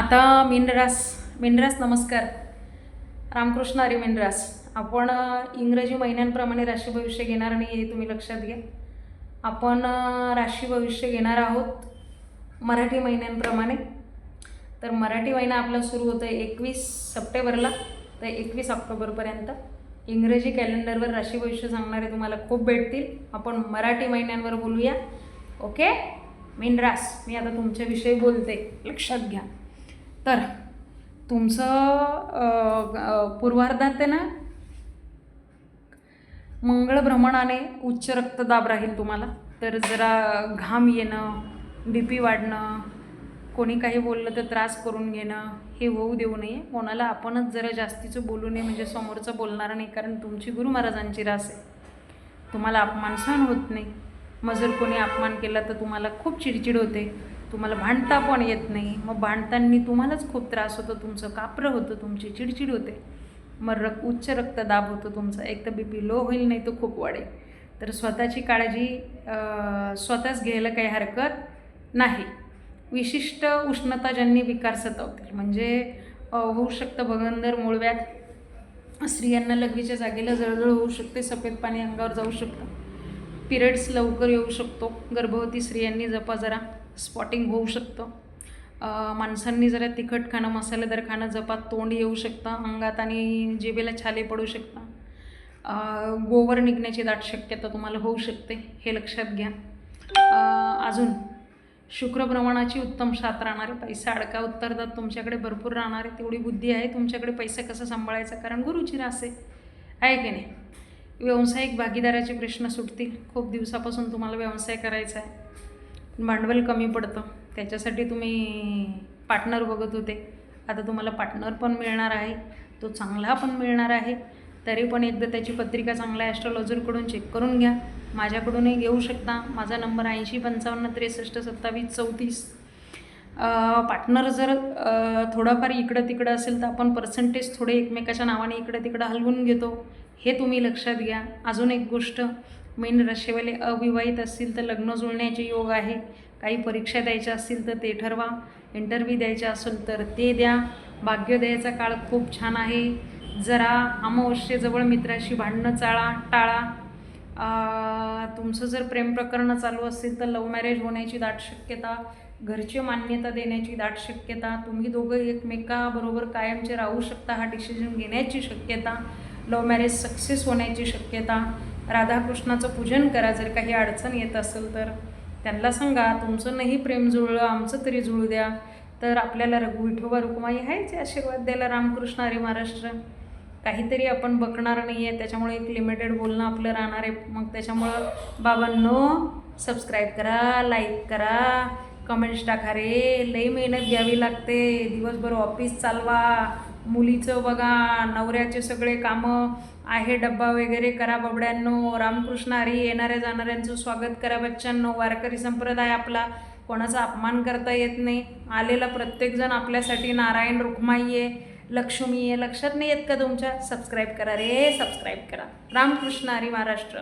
आता मिनरास मिनरास नमस्कार. रामकृष्ण अरे मिनरास आपण इंग्रजी महिन्यांप्रमाणे राशी भविष्य घेणार नाही हे तुम्ही लक्षात घ्या. आपण राशी भविष्य घेणार आहोत मराठी महिन्यांप्रमाणे. तर मराठी महिना आपला सुरू होतो आहे एकवीस सप्टेंबरला. तर एकवीस ऑक्टोबरपर्यंत. इंग्रजी कॅलेंडरवर राशी भविष्य सांगणारे तुम्हाला खूप भेटतील. आपण मराठी महिन्यांवर बोलूया. ओके? मिनरास मी आता तुमच्याविषयी बोलते. लक्षात घ्या. तर तुमचं पूर्वार्धात आहे ना मंगळ भ्रमणाने उच्च रक्तदाब राहील तुम्हाला. तर जरा घाम येणं बी पी वाढणं कोणी काही बोललं तर त्रास करून घेणं हे होऊ देऊ नये. कोणाला आपणच जरा जास्तीचं बोलू नये म्हणजे समोरचं बोलणार नाही कारण तुमची गुरु महाराजांची रास आहे. तुम्हाला अपमान सहन होत नाही. मग जर कोणी अपमान केला तर तुम्हाला खूप चिडचिड होते. तुम्हाला भांडता पण येत नाही. मग भांडताना तुम्हालाच खूप त्रास होतो. तुमचं कापरं होतं तुमची चिडचिड होते. मग रक उच्च रक्तदाब होतो तुमचा. एक तर बी पी लो होईल नाही तर खूप वाढेल. तर स्वतःची काळजी स्वतःच घ्यायला काही हरकत नाही. विशिष्ट उष्णताजन्य विकार सतावतील. म्हणजे होऊ शकतं भगंदर मुळव्यात स्त्रियांना लघवीच्या जागेला जळजळ होऊ शकते. सफेद पाणी अंगावर जाऊ शकतं. पिरियड्स लवकर येऊ शकतो. गर्भवती स्त्रियांनी जपा जरा. स्पॉटिंग होऊ शकतं. माणसांनी जरा तिखट खाणं मसालेदार खाणं जपात तोंड येऊ शकतं अंगात आणि जिभेला छाले पडू शकतं. गोवर निघण्याची दाट शक्यता तुम्हाला होऊ शकते हे लक्षात घ्या. अजून शुक्रभ्रमणाची उत्तम साथ राहणार पैसा अडका उत्तरदात तुमच्याकडे भरपूर राहणार आहे तेवढी बुद्धी आहे तुमच्याकडे पैसा कसा सांभाळायचा कारण गुरुची रास आहे. आहे की नाही? व्यावसायिक भागीदाराचे प्रश्न सुटतील. खूप दिवसापासून तुम्हाला व्यवसाय करायचा आहे. भांडवल कमी पडतं. त्याच्यासाठी तुम्ही पार्टनर बघत होते. आता तुम्हाला पार्टनर पण मिळणार आहे. तो चांगला पण मिळणार आहे. तरी पण एकदा त्याची पत्रिका चांगल्या ॲस्ट्रॉलॉजरकडून चेक करून घ्या. माझ्याकडूनही घेऊ शकता. माझा नंबर ऐंशी पंचावन्न त्रेसष्ट सत्तावीस चौतीस. पार्टनर जर थोडंफार थोडाफार इकडं तिकडं असेल तर आपण पर्सेंटेज थोडे एकमेकाच्या नावाने इकडं तिकडं हलवून घेतो. हे तुम्ही लक्षात घ्या. अजून एक गोष्ट मेन रशेवाले अविवाहित असतील तर लग्न जुळण्याचे योग आहे. काही परीक्षा द्यायच्या असतील तर ते ठरवा. इंटरव्ह्यू द्यायचा असेल तर ते द्या. भाग्योदयाचा काळ खूप छान आहे. जरा अमावस्येजवळ मित्राशी भांडणं चाळा टाळा. तुमचं जर प्रेम प्रकरणं चालू असतील तर लव्ह मॅरेज होण्याची दाट शक्यता घरची मान्यता देण्याची दाट शक्यता तुम्ही दोघं एकमेकाबरोबर कायमचे राहू शकता हा डिसिजन घेण्याची शक्यता लव्ह मॅरेज सक्सेस होण्याची शक्यता. राधाकृष्णाचं पूजन करा. जर काही अडचण येत असेल तर त्यांना सांगा. तुमचं नाही प्रेम जुळलं आमचं तरी जुळू द्या. तर आपल्याला रघु विठोबा रुक्माई आहेच आशीर्वाद द्यायला रामकृष्ण अरे महाराष्ट्र काहीतरी आपण बघणार नाही आहे त्याच्यामुळे एक लिमिटेड बोलणं आपलं राहणार आहे. मग त्याच्यामुळं बाबांनो सबस्क्राईब करा लाईक करा कमेंट्स टाका रे. लई मेहनत घ्यावी लागते. दिवसभर ऑफिस चालवा. मुलीचं बघा नवऱ्याचे सगळे कामं आहे डब्बा वगैरे करा बबड्यांनो. रामकृष्ण हरी येणाऱ्या जाणाऱ्यांचं स्वागत करा बच्चांनो वारकरी संप्रदाय आपला कोणाचा अपमान करता येत नाही. आलेला प्रत्येकजण आपल्यासाठी नारायण रुक्माई आहे लक्ष्मी आहे. लक्षात नाही येत का तुमच्या? सबस्क्राईब करा रे सबस्क्राईब करा. रामकृष्ण हरी महाराष्ट्र.